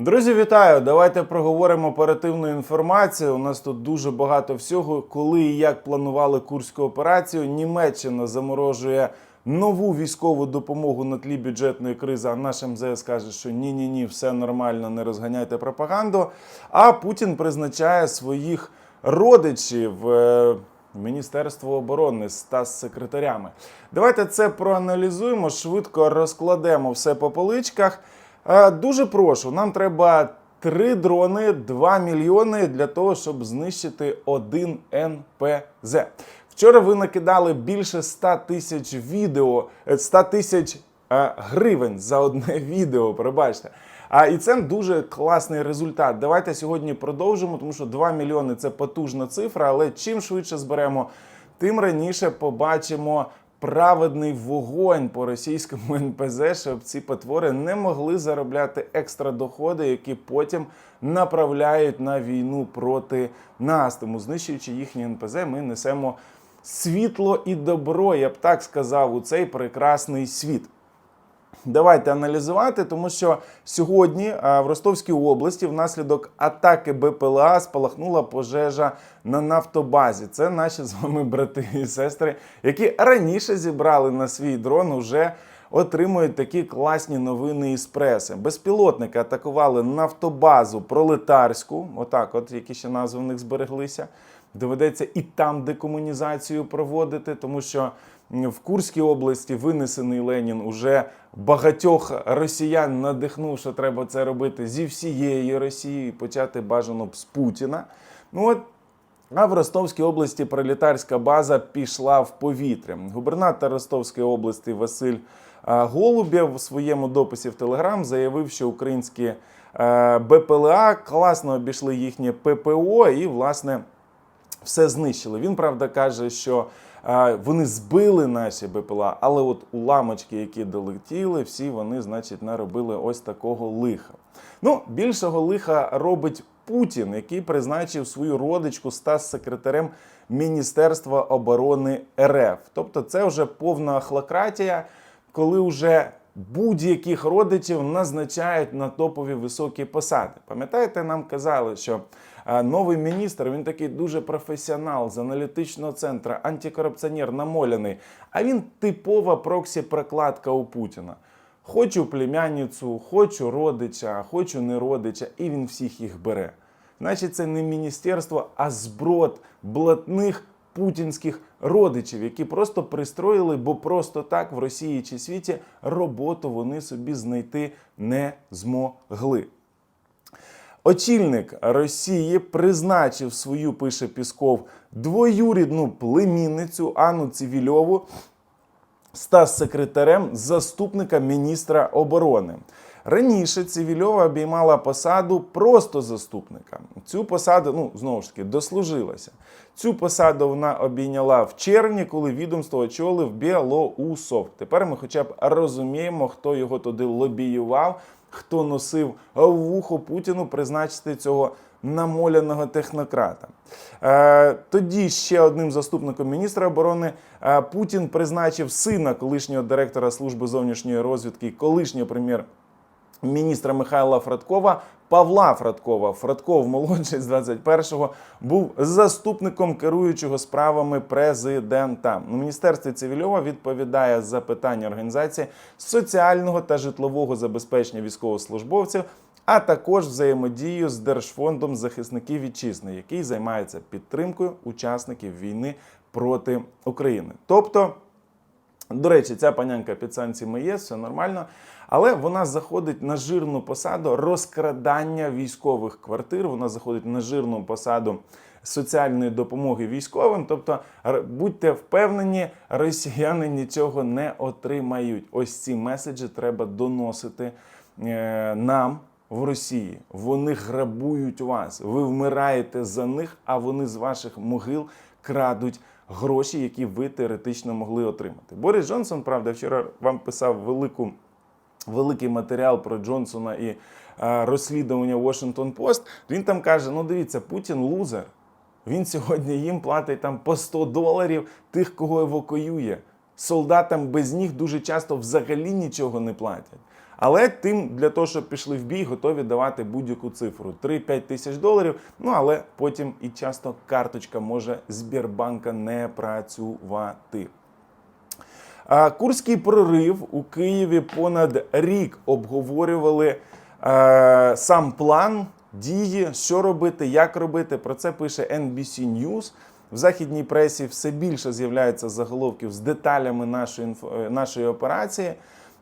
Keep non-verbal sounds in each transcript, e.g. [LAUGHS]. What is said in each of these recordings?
Друзі, вітаю! Давайте проговоримо оперативну інформацію. У нас тут дуже багато всього. Коли і як планували курську операцію, Німеччина заморожує нову військову допомогу на тлі бюджетної кризи. А наш МЗС каже, що ні, ні, ні, все нормально, не розганяйте пропаганду. А Путін призначає своїх родичів. е, Міністерство оборони ста з секретарями. Давайте це проаналізуємо, швидко розкладемо все по поличках. Е, Дуже прошу, нам треба три дрони, 2 мільйони для того, щоб знищити один НПЗ. Вчора ви накидали більше 100 тисяч відео, е, 100 тисяч е, гривень за одне [LAUGHS] відео. Пробачте. А і це дуже класний результат. Давайте сьогодні продовжимо, тому що 2 мільйони це потужна цифра, але чим швидше зберемо, тим раніше побачимо праведний вогонь по російському НПЗ, щоб ці потвори не могли заробляти екстра доходи, які потім направляють на війну проти нас. Тому знищуючи їхні НПЗ, ми несемо світло і добро, я б так сказав, у цей прекрасний світ. Давайте аналізувати, тому що сьогодні в Ростовській області внаслідок атаки БПЛА спалахнула пожежа на нафтобазі. Це наші з вами брати і сестри, які раніше зібрали на свій дрон, уже отримують такі класні новини із преси. Безпілотники атакували нафтобазу пролетарську, отак, от які ще назви в них збереглися. Доведеться і там декомунізацію проводити, тому що в Курській області винесений Ленін уже багатьох росіян надихнув, що треба це робити зі всієї Росії, почати бажано б з Путіна. Ну от а в Ростовській області пролетарська база пішла в повітря. Губернатор Ростовської області Василь Голубєв у своєму дописі в Телеграм заявив, що українські е, БПЛА класно обійшли їхнє ППО і, власне, все знищили. Він правда каже, що вони збили наші БПЛА, але от уламочки, які долетіли, всі вони, значить, наробили ось такого лиха. Ну, більшого лиха робить Путін, який призначив свою родичку стас-секретарем Міністерства оборони РФ. Тобто, це вже повна ахлократія, коли вже будь-яких родичів назначають на топові високі посади. Пам'ятаєте, нам казали, що новий міністр він такий дуже професіонал з аналітичного центру, антикорупціонер, намоляний. А він типова проксі-прокладка у Путіна. Хочу племянницю, хочу родича, хочу не родича, і він всіх їх бере. Значить, це не міністерство, а зброд блатних путінських родичів, які просто пристроїли, бо просто так в Росії чи світі роботу вони собі знайти не змогли. Очільник Росії призначив свою, пише Пісков, двоюрідну племінницю Анну Цивільову стас-секретарем заступника міністра оборони. Раніше Цивільова обіймала посаду просто заступника. Цю посаду, ну знову ж таки, дослужилася. Цю посаду вона обійняла в червні, коли відомство очолив Білоусов. Тепер ми хоча б розуміємо, хто його туди лобіював, хто носив вухо Путіну призначити цього намоляного технократа. Е, тоді ще одним заступником міністра оборони е, Путін призначив сина колишнього директора служби зовнішньої розвідки, колишнього прем'єр. Міністра Михайла Фрадкова Павла Фрадкова. Фрадков молодший з 21-го був заступником керуючого справами президента. У міністерстві Цивільова відповідає за питання організації соціального та житлового забезпечення військовослужбовців, а також взаємодію з Держфондом захисників вітчизни, який займається підтримкою учасників війни проти України. Тобто. До речі, ця панянка під санкціями ЄС, все нормально, але вона заходить на жирну посаду розкрадання військових квартир. Вона заходить на жирну посаду соціальної допомоги військовим. Тобто, будьте впевнені, росіяни нічого не отримають. Ось ці меседжі треба доносити е, нам. В Росії вони грабують вас. Ви вмираєте за них, а вони з ваших могил крадуть гроші, які ви теоретично могли отримати. Борис Джонсон, правда, вчора вам писав велику, великий матеріал про Джонсона і е, розслідування Washington Post. Він там каже: ну дивіться, Путін лузер. Він сьогодні їм платить там по 100 доларів тих, кого евакуює. Солдатам без них дуже часто взагалі нічого не платять. Але тим для того, щоб пішли в бій, готові давати будь-яку цифру 3-5 тисяч доларів. Ну але потім і часто карточка може Сбербанка не працювати. Курський прорив у Києві понад рік обговорювали сам план дії, що робити, як робити. Про це пише NBC News. В західній пресі все більше з'являється заголовків з деталями нашої, е, нашої операції.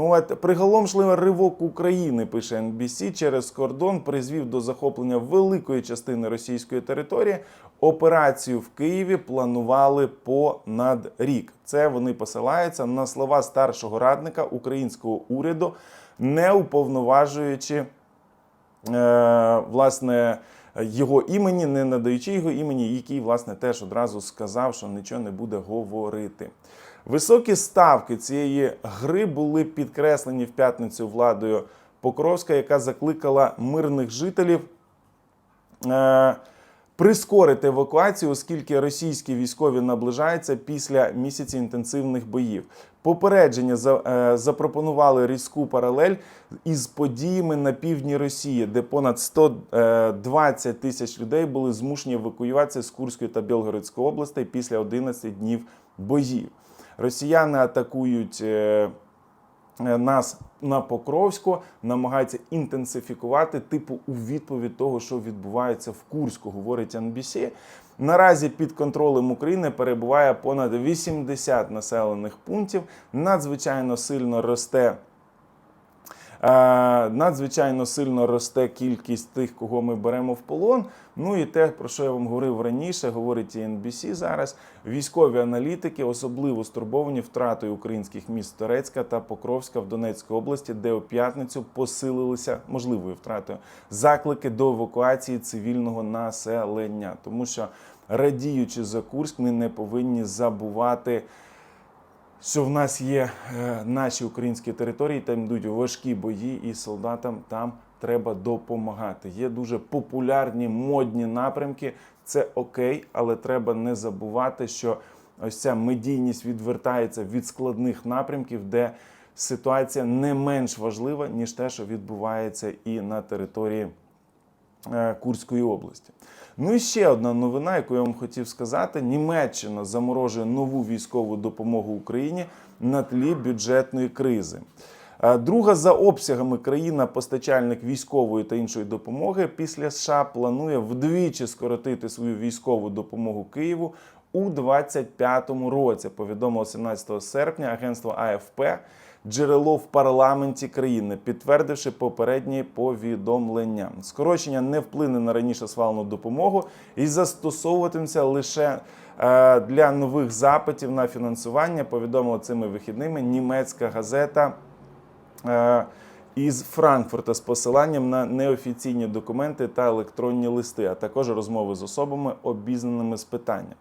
От, приголомшливий ривок України, пише NBC, через кордон призвів до захоплення великої частини російської території. Операцію в Києві планували понад рік. Це вони посилаються на слова старшого радника українського уряду, не уповноважуючи е, власне його імені, не надаючи його імені, який власне теж одразу сказав, що нічого не буде говорити. Високі ставки цієї гри були підкреслені в п'ятницю владою Покровська, яка закликала мирних жителів е, прискорити евакуацію, оскільки російські військові наближаються після місяців інтенсивних боїв. Попередження е, запропонували різку паралель із подіями на півдні Росії, де понад 120 тисяч людей були змушені евакуюватися з Курської та Білгородської областей після 11 днів боїв. Росіяни атакують. е, е, нас на Покровську намагаються інтенсифікувати, типу, у відповідь того, що відбувається в Курську, говорить NBC. Наразі під контролем України перебуває понад 80 населених пунктів. Надзвичайно сильно росте. Е, Надзвичайно сильно росте кількість тих, кого ми беремо в полон. Ну і те, про що я вам говорив раніше, говорить і NBC зараз. Військові аналітики особливо стурбовані втратою українських міст Торецька та Покровська в Донецькій області, де у п'ятницю посилилися можливою втратою заклики до евакуації цивільного населення, тому що радіючи за Курськ, ми не повинні забувати що в нас є е, наші українські території, там йдуть важкі бої, і солдатам там треба допомагати. Є дуже популярні модні напрямки. Це окей, але треба не забувати, що ось ця медійність відвертається від складних напрямків, де ситуація не менш важлива, ніж те, що відбувається і на території Курської області. Ну і ще одна новина, яку я вам хотів сказати: Німеччина заморожує нову військову допомогу Україні на тлі бюджетної кризи. Е, Друга за обсягами країна-постачальник військової та іншої допомоги після США планує вдвічі скоротити свою військову допомогу Києву у 2025 році. Повідомило 17 серпня агентство АФП джерело в парламенті країни, підтвердивши попередні повідомлення. Скорочення не вплине на раніше схвалену допомогу і застосовуватиметься лише е, для нових запитів на фінансування. Повідомила цими вихідними німецька газета. е, Із Франкфурта з посиланням на неофіційні документи та електронні листи, а також розмови з особами, обізнаними з питання.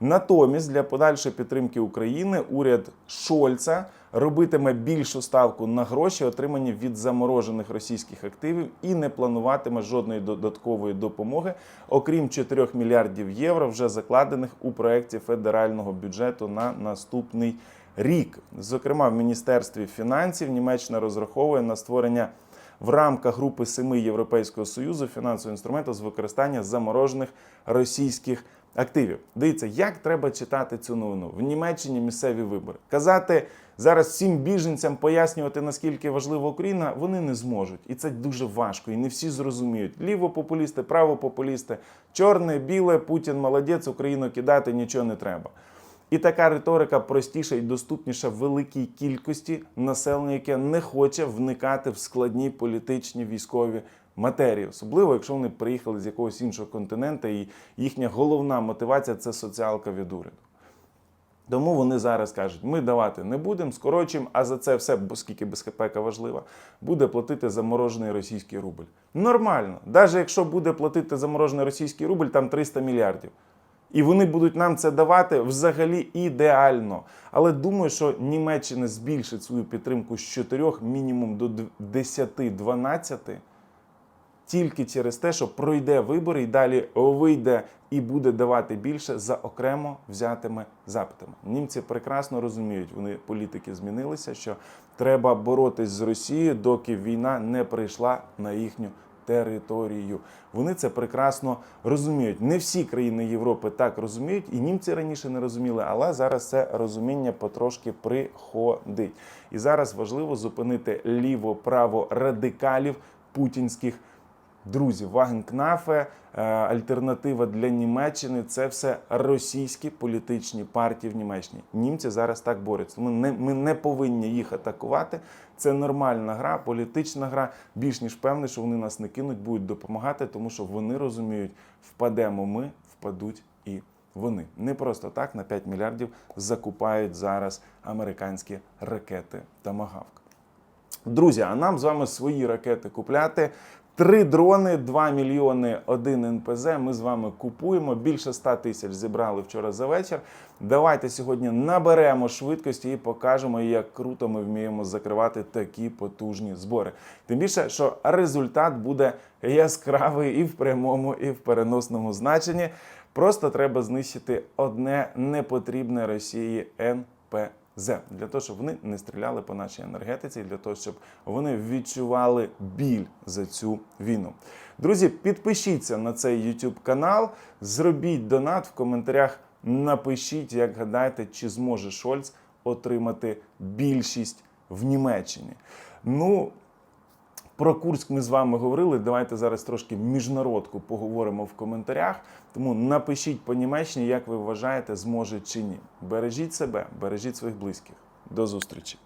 Натомість для подальшої підтримки України уряд Шольца робитиме більшу ставку на гроші, отримані від заморожених російських активів, і не плануватиме жодної додаткової допомоги, окрім 4 мільярдів євро, вже закладених у проєкті федерального бюджету на наступний рік. Зокрема, в міністерстві фінансів Німеччина розраховує на створення. В рамках групи семи Європейського союзу фінансового інструменту з використання заморожених російських активів. Дивіться, як треба читати цю новину в Німеччині місцеві вибори. Казати зараз всім біженцям пояснювати наскільки важлива Україна, вони не зможуть, і це дуже важко. І не всі зрозуміють. Лівопопулісти, правопопулісти, чорне, біле, Путін молодець, Україну кидати нічого не треба. І така риторика простіша і доступніша великій кількості населення, яке не хоче вникати в складні політичні військові матерії, особливо якщо вони приїхали з якогось іншого континенту, і їхня головна мотивація це соціалка від уряду. Тому вони зараз кажуть, ми давати не будемо, скорочуємо, а за це все, оскільки безпека важлива, буде платити заморожений російський рубль. Нормально, навіть якщо буде платити заморожений російський рубль, там 300 мільярдів. І вони будуть нам це давати взагалі ідеально. Але думаю, що Німеччина збільшить свою підтримку з 4 мінімум до 10-12 тільки через те, що пройде вибори і далі вийде і буде давати більше за окремо взятими запитами. Німці прекрасно розуміють, вони політики змінилися, що треба боротись з Росією, доки війна не прийшла на їхню територію. Вони це прекрасно розуміють. Не всі країни Європи так розуміють, і німці раніше не розуміли, але зараз це розуміння потрошки приходить. І зараз важливо зупинити ліво-право радикалів путінських друзів. Вагенкнафе, альтернатива для Німеччини це все російські політичні партії в Німеччині. Німці зараз так борються. Тому не, ми не повинні їх атакувати. Це нормальна гра, політична гра. Більш ніж певний, що вони нас не кинуть, будуть допомагати, тому що вони розуміють, впадемо ми, впадуть і вони. Не просто так на 5 мільярдів закупають зараз американські ракети Тамагавк. Друзі, а нам з вами свої ракети купляти. Три дрони, 2 мільйони, один НПЗ. Ми з вами купуємо. Більше 100 тисяч зібрали вчора за вечір. Давайте сьогодні наберемо швидкості і покажемо, як круто ми вміємо закривати такі потужні збори. Тим більше, що результат буде яскравий і в прямому, і в переносному значенні. Просто треба знищити одне непотрібне Росії НПЗ. З для того, щоб вони не стріляли по нашій енергетиці, для того, щоб вони відчували біль за цю війну. Друзі, підпишіться на цей YouTube канал, зробіть донат в коментарях. Напишіть, як гадаєте, чи зможе Шольц отримати більшість в Німеччині. Ну, про Курськ ми з вами говорили. Давайте зараз трошки міжнародку поговоримо в коментарях. Тому напишіть по Німеччині, як ви вважаєте, зможе чи ні. Бережіть себе, бережіть своїх близьких. До зустрічі!